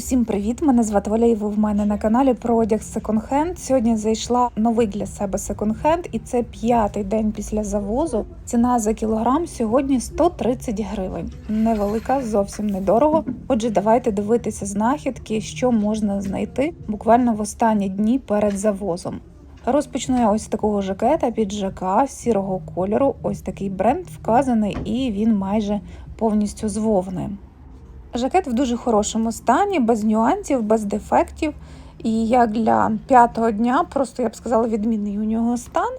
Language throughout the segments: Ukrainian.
Усім привіт! Мене звати Оля і ви в мене на каналі про одяг секонд-хенд. Сьогодні зайшла новий для себе секонд-хенд, і це п'ятий день після завозу. Ціна за кілограм сьогодні 130 гривень. Невелика, зовсім недорого. Отже, давайте дивитися знахідки, що можна знайти буквально в останні дні перед завозом. Розпочну я ось такого жакета піджака сірого кольору. Ось такий бренд вказаний, і він майже повністю з вовни. Жакет в дуже хорошому стані, без нюансів, без дефектів. І як для п'ятого дня, просто я б сказала, відмінний у нього стан.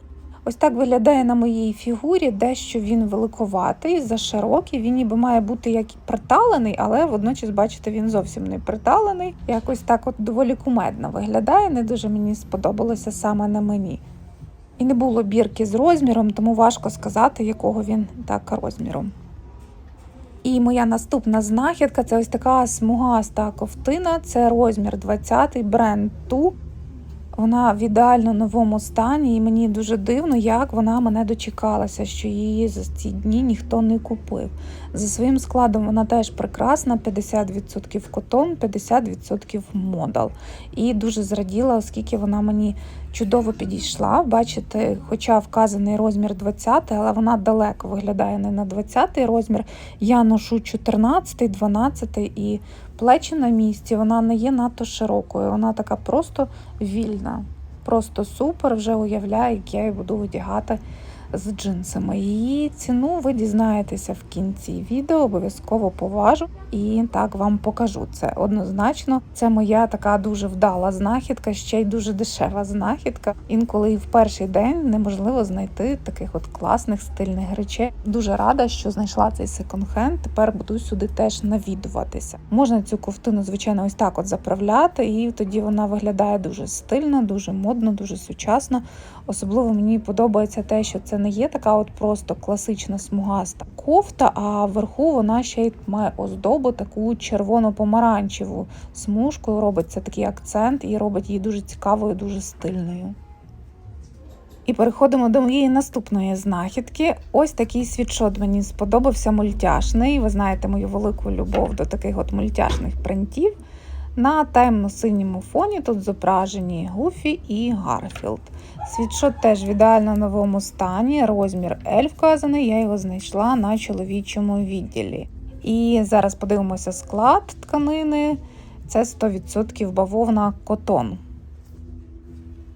Ось так виглядає на моїй фігурі, дещо він великоватий, заширокий. Він ніби має бути як приталений, але водночас, бачите, він зовсім не приталений. Якось так от доволі кумедно виглядає. Не дуже мені сподобалося саме на мені. І не було бірки з розміром, тому важко сказати, якого він так розміром. І моя наступна знахідка це ось така смугаста ковтина. Це розмір 20 бренд Ту. Вона в ідеально новому стані, і мені дуже дивно, як вона мене дочекалася, що її за ці дні ніхто не купив. За своїм складом вона теж прекрасна: 50% котон, 50% модал. І дуже зраділа, оскільки вона мені чудово підійшла. Бачите, хоча вказаний розмір 20, але вона далеко виглядає не на 20 розмір. Я ношу 14, 12 і плечі на місці, вона не є надто широкою, вона така просто вільна. Просто супер, вже уявляю, як я її буду одягати з джинсами. Її ціну ви дізнаєтеся в кінці відео, обов'язково поважу і так вам покажу це. Однозначно, це моя така дуже вдала знахідка, ще й дуже дешева знахідка. Інколи і в перший день неможливо знайти таких от класних стильних речей. Дуже рада, що знайшла цей секонд-хенд. Тепер буду сюди теж навідуватися. Можна цю ковтину, звичайно, ось так от заправляти, і тоді вона виглядає дуже стильно, дуже модно, дуже сучасно. Особливо мені подобається те, що це не є така от просто класична смугаста кофта, а вверху вона ще й має оздобу таку червоно-помаранчеву смужкою. Робиться такий акцент і робить її дуже цікавою, дуже стильною. І переходимо до моєї наступної знахідки. Ось такий світшот мені сподобався мультяшний. Ви знаєте мою велику любов до таких от мультяшних принтів. На темно-синьому фоні тут зображені Гуфі і Гарфілд. Світшот теж в ідеально новому стані, розмір L вказаний, я його знайшла на чоловічому відділі. І зараз подивимося склад тканини. Це 100% бавовна котон.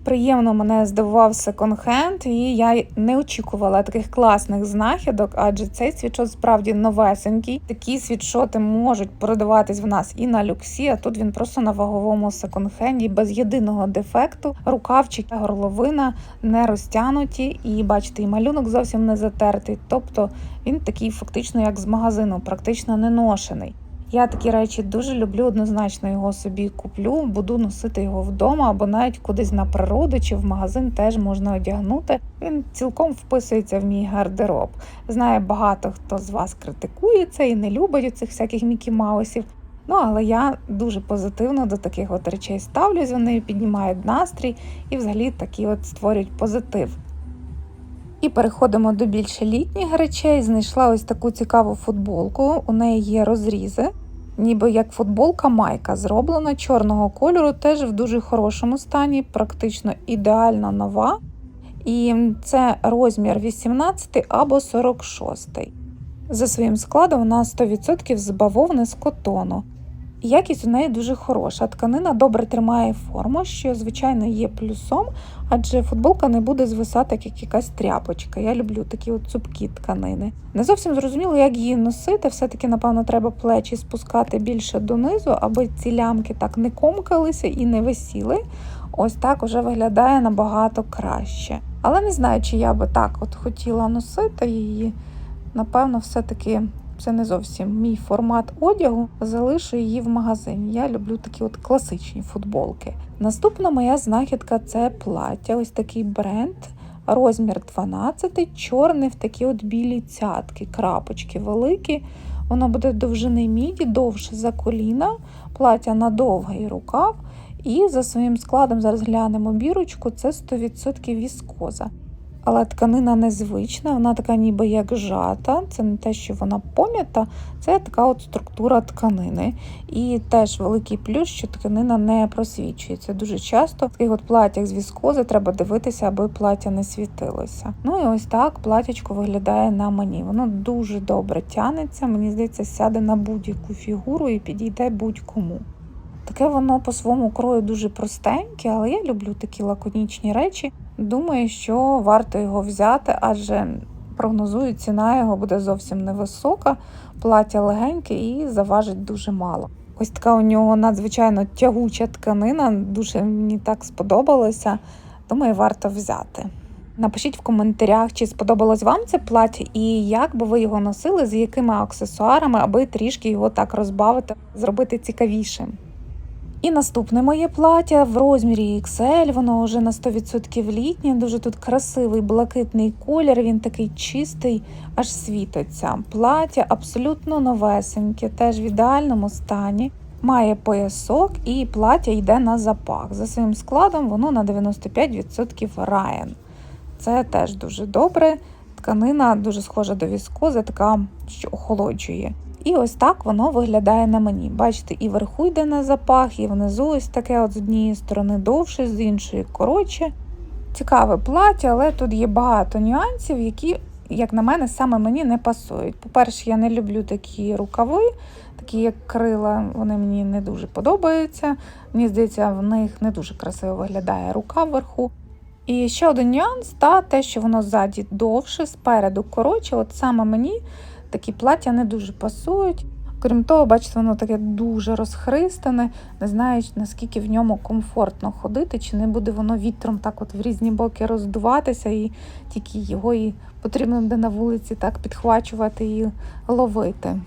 Приємно мене здивував секонд-хенд, і я не очікувала таких класних знахідок, адже цей світшот справді новесенький. Такі світшоти можуть продаватись в нас і на люксі, а тут він просто на ваговому секонд-хенді, без єдиного дефекту. Рукавчик, горловина не розтянуті, і бачите, і малюнок зовсім не затертий. Тобто він такий фактично як з магазину, практично не ношений. Я такі речі дуже люблю, однозначно його собі куплю, буду носити його вдома або навіть кудись на природу чи в магазин теж можна одягнути. Він цілком вписується в мій гардероб. Знаю, багато хто з вас критикує це і не любить цих всяких Мікі Маусів. Ну, але я дуже позитивно до таких от речей ставлюсь, вони піднімають настрій і взагалі такі от створюють позитив. І переходимо до більше літніх речей. Знайшла ось таку цікаву футболку. У неї є розрізи, ніби як футболка майка зроблена чорного кольору, теж в дуже хорошому стані, практично ідеально нова. І це розмір 18 або 46. За своїм складом вона 100% з бавовни з котону. Якість у неї дуже хороша. Тканина добре тримає форму, що, звичайно, є плюсом, адже футболка не буде звисати як якась тряпочка. Я люблю такі от цупкі тканини. Не зовсім зрозуміло, як її носити. Все-таки, напевно, треба плечі спускати більше донизу, аби ці лямки так не комкалися і не висіли. Ось так уже виглядає набагато краще. Але не знаю, чи я би так от хотіла носити її. Напевно, все-таки це не зовсім мій формат одягу. Залишу її в магазині. Я люблю такі от класичні футболки. Наступна моя знахідка це плаття. Ось такий бренд. Розмір 12, чорний в такі от білі цятки, крапочки великі. Воно буде довжини міді, довше за коліна, плаття на довгий рукав. І за своїм складом зараз глянемо бірочку, це 100% віскоза. Але тканина незвична, вона така ніби як жата. Це не те, що вона пом'ята, це така от структура тканини. І теж великий плюс, що тканина не просвічується. Дуже часто в таких от платтях з віскози треба дивитися, аби плаття не світилося. Ну і ось так платячко виглядає на мені. Воно дуже добре тянеться. Мені здається, сяде на будь-яку фігуру і підійде будь-кому. Таке воно по своєму крою дуже простеньке, але я люблю такі лаконічні речі. Думаю, що варто його взяти, адже прогнозую, ціна його буде зовсім невисока, плаття легеньке і заважить дуже мало. Ось така у нього надзвичайно тягуча тканина, дуже мені так сподобалося. Думаю, варто взяти. Напишіть в коментарях, чи сподобалось вам це плаття і як би ви його носили, з якими аксесуарами, аби трішки його так розбавити, зробити цікавішим. І наступне моє плаття в розмірі XL, воно вже на 100% літнє, дуже тут красивий блакитний колір, він такий чистий, аж світиться. Плаття абсолютно новесеньке, теж в ідеальному стані. Має поясок і плаття йде на запах. За своїм складом воно на 95% Ryan. Це теж дуже добре. Тканина дуже схожа до віскози, така, що охолоджує. І ось так воно виглядає на мені. Бачите, і вверху йде на запах, і внизу ось таке от з однієї сторони довше, з іншої коротше. Цікаве плаття, але тут є багато нюансів, які, як на мене, саме мені не пасують. По-перше, я не люблю такі рукави, такі як крила, вони мені не дуже подобаються. Мені здається, в них не дуже красиво виглядає рука вверху. І ще один нюанс, та те, що воно ззаді довше, спереду коротше, от саме мені такі плаття не дуже пасують. Крім того, бачите, воно таке дуже розхристане, не знаю, наскільки в ньому комфортно ходити, чи не буде воно вітром так от в різні боки роздуватися, і тільки його і потрібно буде на вулиці так підхвачувати і ловити.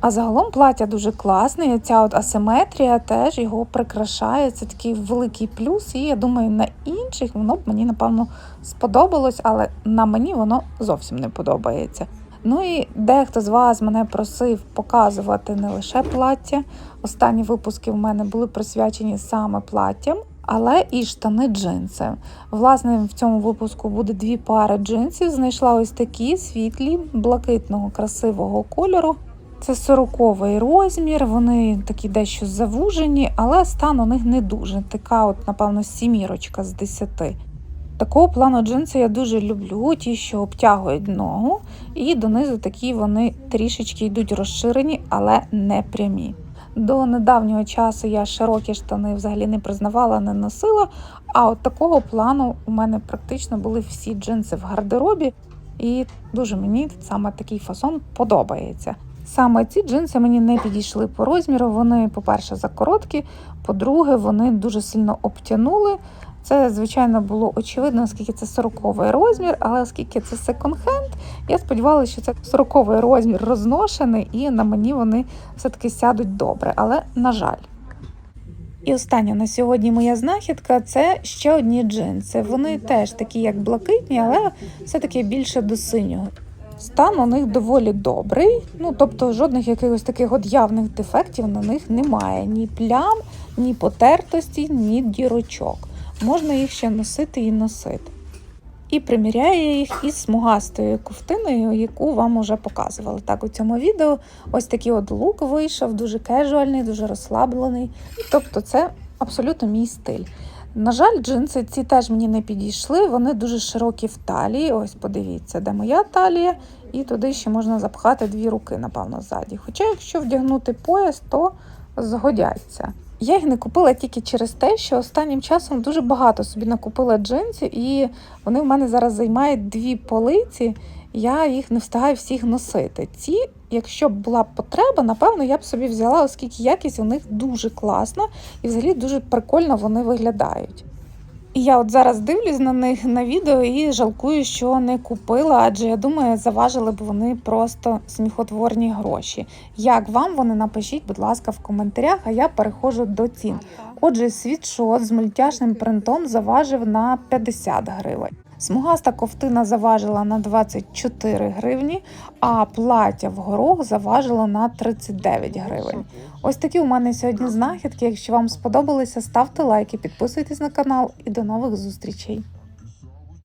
А загалом плаття дуже класне, і ця от асиметрія теж його прикрашає. Це такий великий плюс. І я думаю, на інших воно б мені, напевно, сподобалось, але на мені воно зовсім не подобається. Ну і дехто з вас мене просив показувати не лише плаття. Останні випуски в мене були присвячені саме платтям, але і штани джинси. Власне, в цьому випуску буде дві пари джинсів. Знайшла ось такі світлі, блакитного, красивого кольору. Це 40-й розмір, вони такі дещо завужені, але стан у них не дуже. Така, от, напевно, сімірочка з 10. Такого плану джинси я дуже люблю, ті, що обтягують ногу, і донизу такі вони трішечки йдуть розширені, але не прямі. До недавнього часу я широкі штани взагалі не признавала, не носила. А от такого плану у мене практично були всі джинси в гардеробі, і дуже мені саме такий фасон подобається. Саме ці джинси мені не підійшли по розміру. Вони, по-перше, закороткі, по-друге, вони дуже сильно обтянули. Це, звичайно, було очевидно, оскільки це 40-й розмір, але оскільки це секонд-хенд, я сподівалася, що це 40-й розмір розношений, і на мені вони все-таки сядуть добре. Але, на жаль. І остання на сьогодні моя знахідка це ще одні джинси. Вони теж такі, як блакитні, але все-таки більше до синього. Стан у них доволі добрий, ну тобто жодних якихось таких от явних дефектів на них немає: ні плям, ні потертості, ні дірочок. Можна їх ще носити і носити. І приміряю я їх із смугастою ковтиною, яку вам уже показувала. Так, у цьому відео ось такий от лук вийшов, дуже кежуальний, дуже розслаблений. Тобто, це абсолютно мій стиль. На жаль, джинси ці теж мені не підійшли, вони дуже широкі в талії. Ось подивіться, де моя талія, і туди ще можна запхати дві руки, напевно, ззаді. Хоча, якщо вдягнути пояс, то згодяться. Я їх не купила тільки через те, що останнім часом дуже багато собі накупила джинсів, і вони в мене зараз займають дві полиці. Я їх не встигаю всіх носити. Ці, якщо б була потреба, напевно, я б собі взяла, оскільки якість у них дуже класна і взагалі дуже прикольно вони виглядають. І я от зараз дивлюсь на них на відео і жалкую, що не купила, адже я думаю, заважили б вони просто сміхотворні гроші. Як вам вони напишіть, будь ласка, в коментарях, а я переходжу до цін. Отже, світшот з мультяшним принтом заважив на 50 гривень. Смугаста ковтина заважила на 24 гривні, а плаття в горох заважило на 39 гривень. Ось такі у мене сьогодні знахідки. Якщо вам сподобалися, ставте лайки, підписуйтесь на канал і до нових зустрічей.